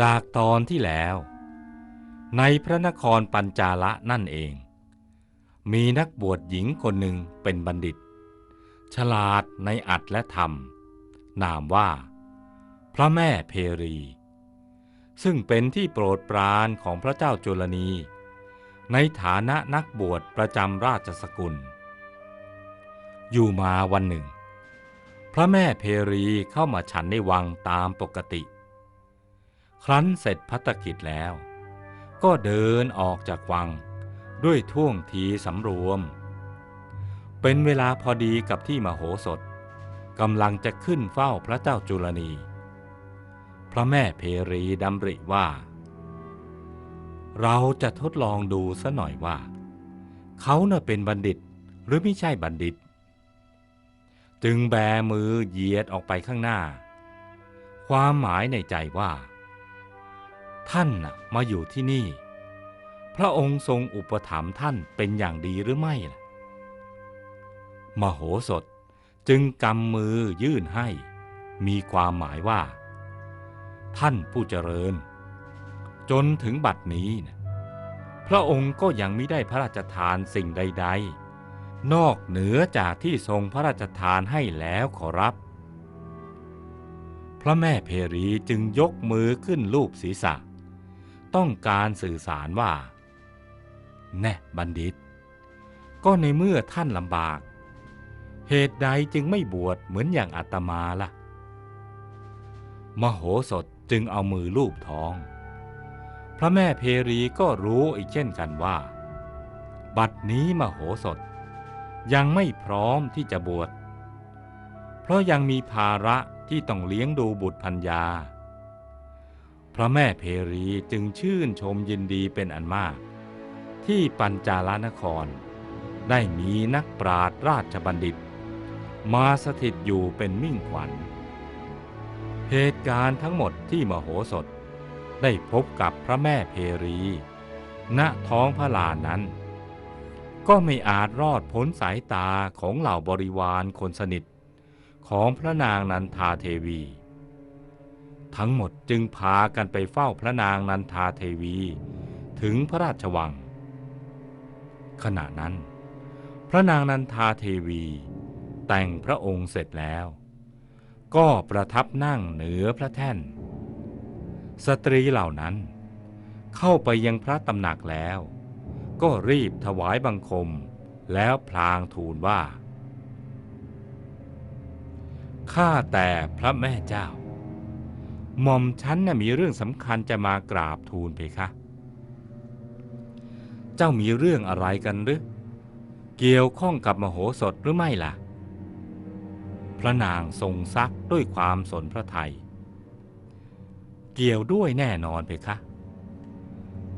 จากตอนที่แล้ว ในพระนครปัญจาละนั่นเอง มีนักบวชหญิงคนหนึ่งเป็นบัณฑิต ฉลาดในอัดและธรรม นามว่า พระแม่เพรี ซึ่งเป็นที่โปรดปรานของพระเจ้าจุลนี ในฐานะนักบวชประจำราชสกุล อยู่มาวันหนึ่ง พระแม่เพรีเข้ามาฉันในวังตามปกติ ครั้นเสร็จพัฒกิจแล้ว ก็เดินออกจากวังด้วยท่วงทีสำรวม เป็นเวลาพอดีกับที่มโหสถกำลังจะขึ้นเฝ้าพระเจ้าจุลนี พระแม่เพรีดำริว่า เราจะทดลองดูซะหน่อยว่า เขาเน่ะเป็นบัณฑิตหรือไม่ใช่บัณฑิต จึงแบมือเหยียดออกไปข้างหน้า ความหมายในใจว่า ท่านน่ะมาอยู่ที่นี่ พระองค์ทรงอุปถัมภ์ท่านเป็นอย่างดีหรือไม่ล่ะมโหสถจึงกำมือยื่นให้ มีความหมายว่า ท่านผู้เจริญ จนถึงบัดนี้นะพระองค์ก็ยังไม่ได้พระราชทานสิ่งใด ๆ นอกเหนือจากที่ทรงพระราชทานให้แล้วขอรับ พระแม่เพรีจึงยกมือขึ้นลูบศีรษะ ต้องการสื่อสารว่า แน่บัณฑิต ก็ในเมื่อท่านลำบาก เหตุใดจึงไม่บวชเหมือนอย่างอาตมาล่ะ มโหสถจึงเอามือลูบท้อง พระแม่เพรีก็รู้อีกเช่นกันว่า บัดนี้มโหสถ ยังไม่พร้อมที่จะบวช เพราะยังมีภาระที่ต้องเลี้ยงดูบุตรพัญญา พระแม่เพรีจึงชื่นชมยินดีเป็นอันมาก ที่ปัญจาลนคร ได้มีนักปราชญ์ราชบัณฑิต มาสถิตอยู่เป็นมิ่งขวัญ เหตุการณ์ทั้งหมดที่มโหสถได้พบกับพระแม่เพรี ณท้องพระลานนั้น ก็ไม่อาจรอดพ้นสายตาของเหล่าบริวารคนสนิท ของพระนางนันทาเทวี ทั้งหมดจึงพากันไปเฝ้าพระนางนันทาเทวี ถึงพระราชวัง ขณะนั้น พระนางนันทาเทวี แต่งพระองค์เสร็จแล้ว ก็ประทับนั่งเหนือพระแท่น สตรีเหล่านั้น เข้าไปยังพระตำหนักแล้ว ก็รีบถวายบังคมแล้วพลางทูลว่าข้าแต่พระแม่เจ้า หม่อมฉันน่ะมีเรื่องสำคัญจะมากราบทูลเพคะ เจ้ามีเรื่องอะไรกันหรือ เกี่ยวข้องกับมโหสถหรือไม่ล่ะ พระนางทรงซักด้วยความสนพระไทย เกี่ยวด้วยแน่นอนเพคะ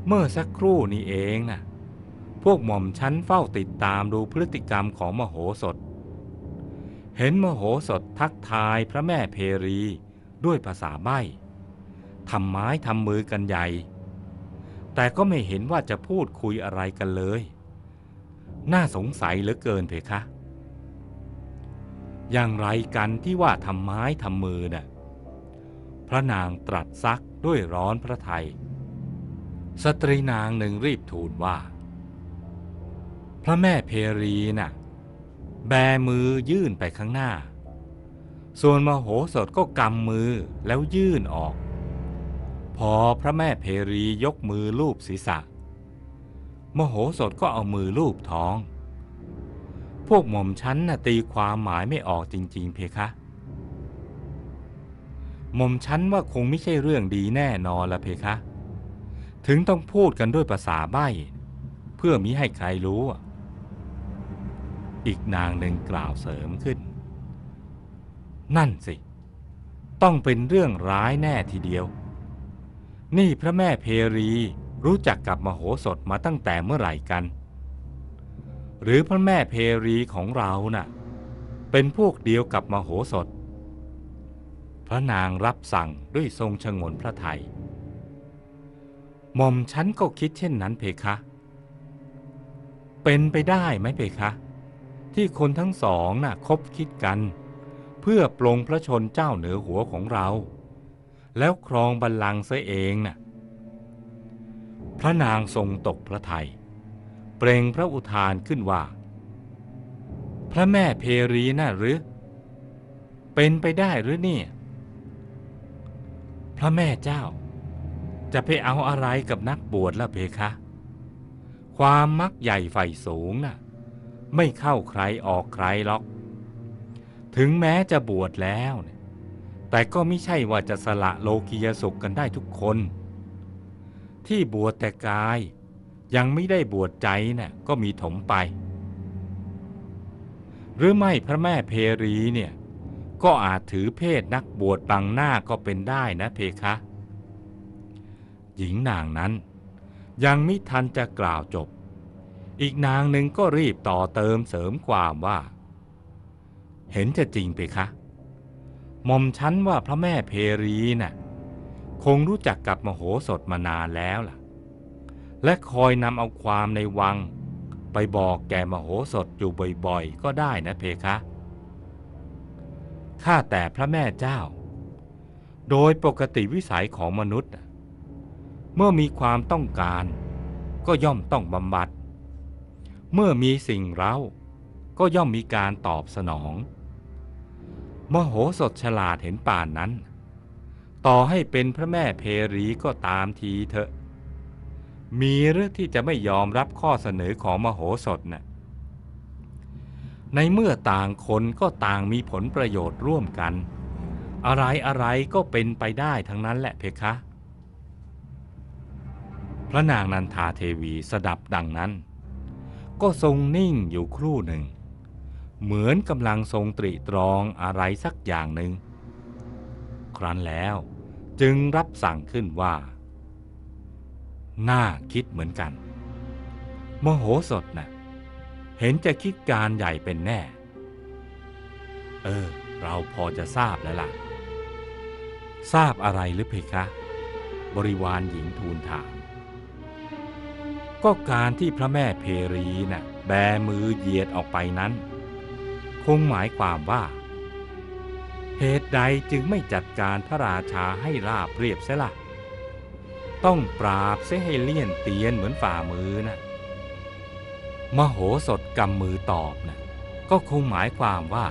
เมื่อสักครู่นี้เองน่ะพวกหม่อมชั้นเฝ้าติดตามดูพฤติกรรมของมโหสถ เห็นมโหสถทักทายพระแม่เพรี ด้วยภาษาใบ้ทำไม้ทำมือกันใหญ่ แต่ก็ไม่เห็นว่าจะพูดคุยอะไรกันเลย น่าสงสัยเหลือเกินเพคะ อย่างไรกันที่ว่าทำไม้ทำมือน่ะพระนางตรัสซักด้วยร้อนพระไทย สตรีนางหนึ่งรีบทูลว่า พระแม่เพรีน่ะ แบมือยื่นไปข้างหน้า ส่วนมโหสถก็กำมือแล้วยื่นออก พอพระแม่เพรียกมือลูบศีรษะ มโหสถก็เอามือลูบท้อง พวกหม่อมชั้นน่ะตีความหมายไม่ออกจริง ๆ เพคะ หม่อมชั้นว่าคงไม่ใช่เรื่องดีแน่นอนละเพคะ ถึงต้องพูดกันด้วยภาษาใบ้เพื่อมิให้ใครรู้อะอีกนางหนึ่งกล่าวเสริมขึ้น นั่นสิ ต้องเป็นเรื่องร้ายแน่ทีเดียว นี่พระแม่เพรีรู้จักกับมโหสถมาตั้งแต่เมื่อไหร่กัน หรือพระแม่เพรีของเราน่ะ เป็นพวกเดียวกับมโหสถ พระนางรับสั่งด้วยทรงชงนพระไทยหม่อมฉันก็คิดเช่นนั้นเพคะ เป็นไปได้ไหมเพคะ ที่คนทั้งสองน่ะคบคิดกัน พื่อปลงพระชนเจ้าเหนือหัวของเรา แล้วครองบัลลังก์เสียเองน่ะพระนางทรงตกพระทยัยเปล่งพระอุทานขึ้นว่า พระแม่เพรีน่ะหรือ เป็นไปได้หรือเนี่ย พระแม่เจ้า จะไปเอาอะไรกับนักบวชละเพคะ ความมักใหญ่ไฟสูงน่ะ ไม่เข้าใครออกใครหรอก ถึงแม้จะบวชแล้ว แต่ก็ไม่ใช่ว่าจะสละโลกียสุขกันได้ทุกคน ที่บวชแต่กายยังไม่ได้บวชใจน่ะก็มีถมไป หรือไม่พระแม่เพรีเนี่ยก็อาจถือเพศนักบวชบังหน้าก็เป็นได้นะเพคะ หญิงนางนั้น ยังไม่ทันจะกล่าวจบ อีกนางหนึ่งก็รีบต่อเติมเสริมความว่า เห็นจะจริงเพคะหม่อมชั้นว่าพระแม่เพรีน่ะคงรู้จักกับมโหสถมานานแล้วล่ะ และคอยนำเอาความในวัง ไปบอกแกมโหสถอยู่บ่อยๆ ก็ได้นะเพคะ ข้าแต่พระแม่เจ้า โดยปกติวิสัยของมนุษย์ เมื่อมีความต้องการ ก็ย่อมต้องบำบัด เมื่อมีสิ่งเร้า ก็ย่อมมีการตอบสนอง มโหสถฉลาดเห็นป่านนั้น ต่อให้เป็นพระแม่เพรีก็ตามทีเถอะ มีหรือที่จะไม่ยอมรับข้อเสนอของมโหสถน่ะในเมื่อต่างคนก็ต่างมีผลประโยชน์ร่วมกัน อะไรอะไรก็เป็นไปได้ทั้งนั้นแหละเพคะ พระนางนันทาเทวีสดับดังนั้น ก็ทรงนิ่งอยู่ครู่หนึ่ง เหมือนกำลังทรงตรีตรองอะไรสักอย่างหนึ่ง ครั้นแล้วจึงรับสั่งขึ้นว่า น่าคิดเหมือนกันโมโหสดนะ่ะเห็นจะคิดการใหญ่เป็นแน่ เออ เราพอจะทราบแล้วล่ะ ทราบอะไรหรือเพคะ บริวารหญิงทูลถาม ก็การที่พระแม่เพรีน่ะแบมือเหยียดออกไปนั้น งหมายความว่า เหตุใดจึงไม่จัดการพระราชาให้ราบเรียบเสียละ่ะ ต้องปราบเสียให้เลี่ยนเตียนเหมือนฝ่ามือนะมโหสถกำมือตอบนะก็คงหมายความว่า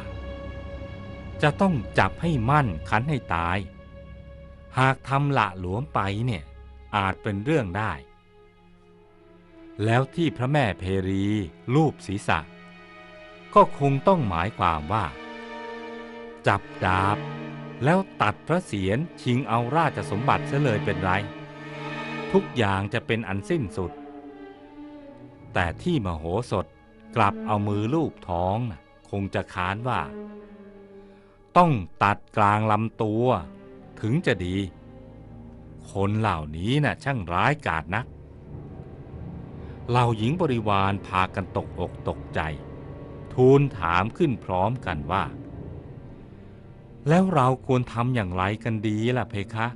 จะต้องจับให้มั่นคันให้ตาย หากทำละหลวมไปเนี่ยอาจเป็นเรื่องได้ แล้วที่พระแม่เพรีรูปศีรษะ ก็คงต้องหมายความว่า จับดาบ แล้วตัดพระเศียรชิงเอาราชสมบัติเสียเลยเป็นไร ทุกอย่างจะเป็นอันสิ้นสุด แต่ที่มโหสถกลับเอามือลูบท้องคงจะค้านว่า ต้องตัดกลางลำตัว ถึงจะดี คนเหล่านี้นะ่ะช่างร้ายกาจนักเหล่าหญิงบริวารพากันตกอกตกใจ ทูลถามขึ้นพร้อมกันว่า แล้วเราควรทำอย่างไรกันดีล่ะเพคะ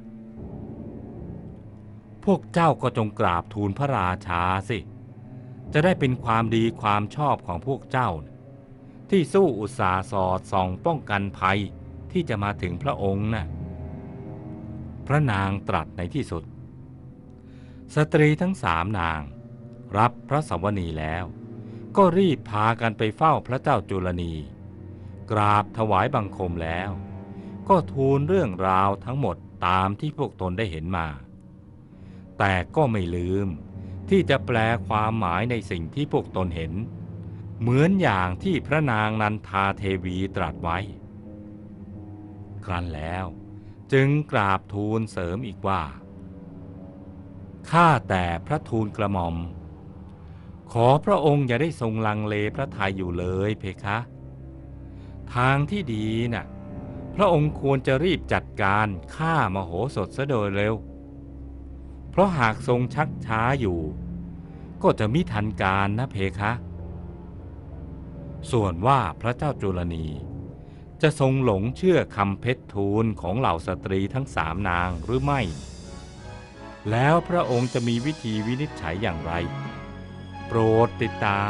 พวกเจ้าก็จงกราบทูลพระราชาสิ จะได้เป็นความดีความชอบของพวกเจ้า ที่สู้อุตสาสอดส่องป้องกันภัยที่จะมาถึงพระองค์น่ะพระนางตรัสในที่สุด สตรีทั้งสามนาง รับพระสวนีแล้ว ก็รีบพากันไปเฝ้าพระเจ้าจุลนี กราบถวายบังคมแล้ว ก็ทูลเรื่องราวทั้งหมดตามที่พวกตนได้เห็นมา แต่ก็ไม่ลืมที่จะแปลความหมายในสิ่งที่พวกตนเห็น เหมือนอย่างที่พระนางนันทาเทวีตรัสไว้ ครั้นแล้วจึงกราบทูลเสริมอีกว่า ข้าแต่พระทูลกระหม่อม ขอพระองค์อย่าได้ทรงลังเลพระทัยอยู่เลยเพคะ ทางที่ดีน่ะ พระองค์ควรจะรีบจัดการฆ่ามโหสถซะโดยเร็ว เพราะหากทรงชักช้าอยู่ ก็จะมิทันการนะเพคะ ส่วนว่าพระเจ้าจุลนี จะทรงหลงเชื่อคำเพชรทูลของเหล่าสตรีทั้งสามนางหรือไม่ แล้วพระองค์จะมีวิธีวินิจฉัยอย่างไร ปรดติดตาม